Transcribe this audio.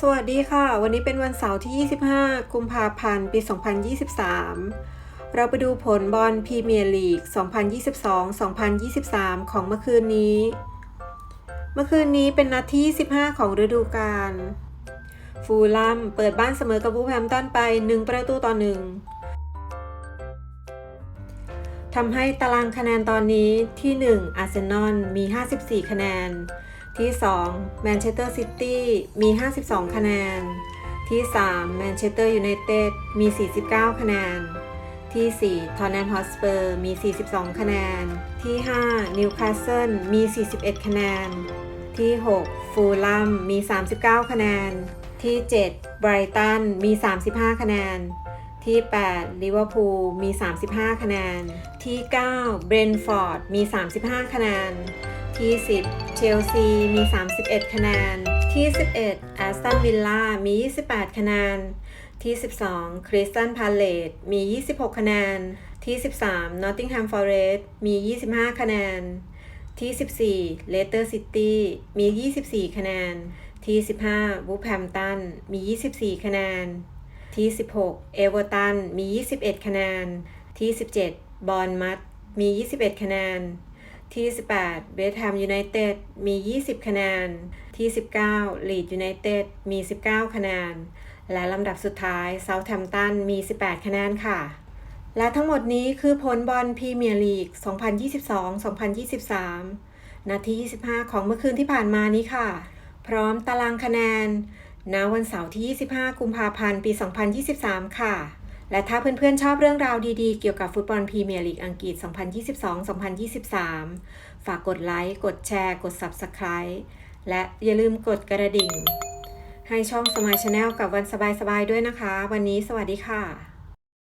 สวัสดีค่ะ วันนี้เป็นวันเสาร์ที่ 25 กุมภาพันธ์ปี 2023 เราไปดูผลบอลพรีเมียร์ลีก 2022-2023 ของเมื่อคืนนี้ เมื่อคืนนี้เป็นนัดที่ 15 ของฤดูกาลฟูลัมเปิดบ้านเสมอกับวูแฮมตันไป 1 ประตูต่อ 1ทำให้ตารางคะแนนตอนนี้ที่ 1 อาร์เซนอลมี 54 คะแนน ที่ 2 แมนเชสเตอร์ซิตี้มี 52 คะแนน ที่ 3 แมนเชสเตอร์ยูไนเต็ดมี 49 คะแนน ที่ 4 ทอนแนมฮอสเปอร์มี 42 คะแนน ที่ 5 นิวคาสเซิลมี 41 คะแนน ที่ 6 ฟูลลัมมี 39 คะแนน ที่ 7 ไบรตันมี 35 คะแนนที่ 8 ลิเวอร์พูล มี 35 คะแนน ที่ 9 เบรนท์ฟอร์ด มี 35 คะแนน ที่ 10 เชลซีมี 31 คะแนน ที่ 11แอสตันวิลล่ามี 28 คะแนน ที่ 12 คริสตันพาเลตมี 26 คะแนน ที่ 13นอตติงแฮมฟอเรสต์มี 25 คะแนน ที่ 14เลสเตอร์ซิตี้มี 24 คะแนน ที่ 15วูแฮมตันมี 24 คะแนน ที่ 16 เอเวอร์ตันมี 21 คะแนน ที่ 17 บอนมัตมี 21 คะแนน ที่ 18เวสต์แฮมยูไนเต็ดมี 20 คะแนน ที่ 19 ลีดยูไนเต็ดมี 19 คะแนน และลำดับสุดท้ายเซาท์แฮมตันมี 18 คะแนนค่ะ และทั้งหมดนี้คือผลบอลพรีเมียร์ลีก 2022-2023 นาที 25 ของเมื่อคืนที่ผ่านมานี้ค่ะ พร้อมตารางคะแนนณวันเสาร์ที่ 25 กุมภาพันธ์ ปี 2023 ค่ะ และถ้าเพื่อนๆชอบเรื่องราวดีๆ เกี่ยวกับฟุตบอลพรีเมียร์ลีกอังกฤษ 2022-2023 ฝากกดไลค์ กดแชร์ กด Subscribe และอย่าลืมกดกระดิ่ง ให้ช่องสมาชแนลกับวันสบายๆด้วยนะคะ วันนี้สวัสดีค่ะ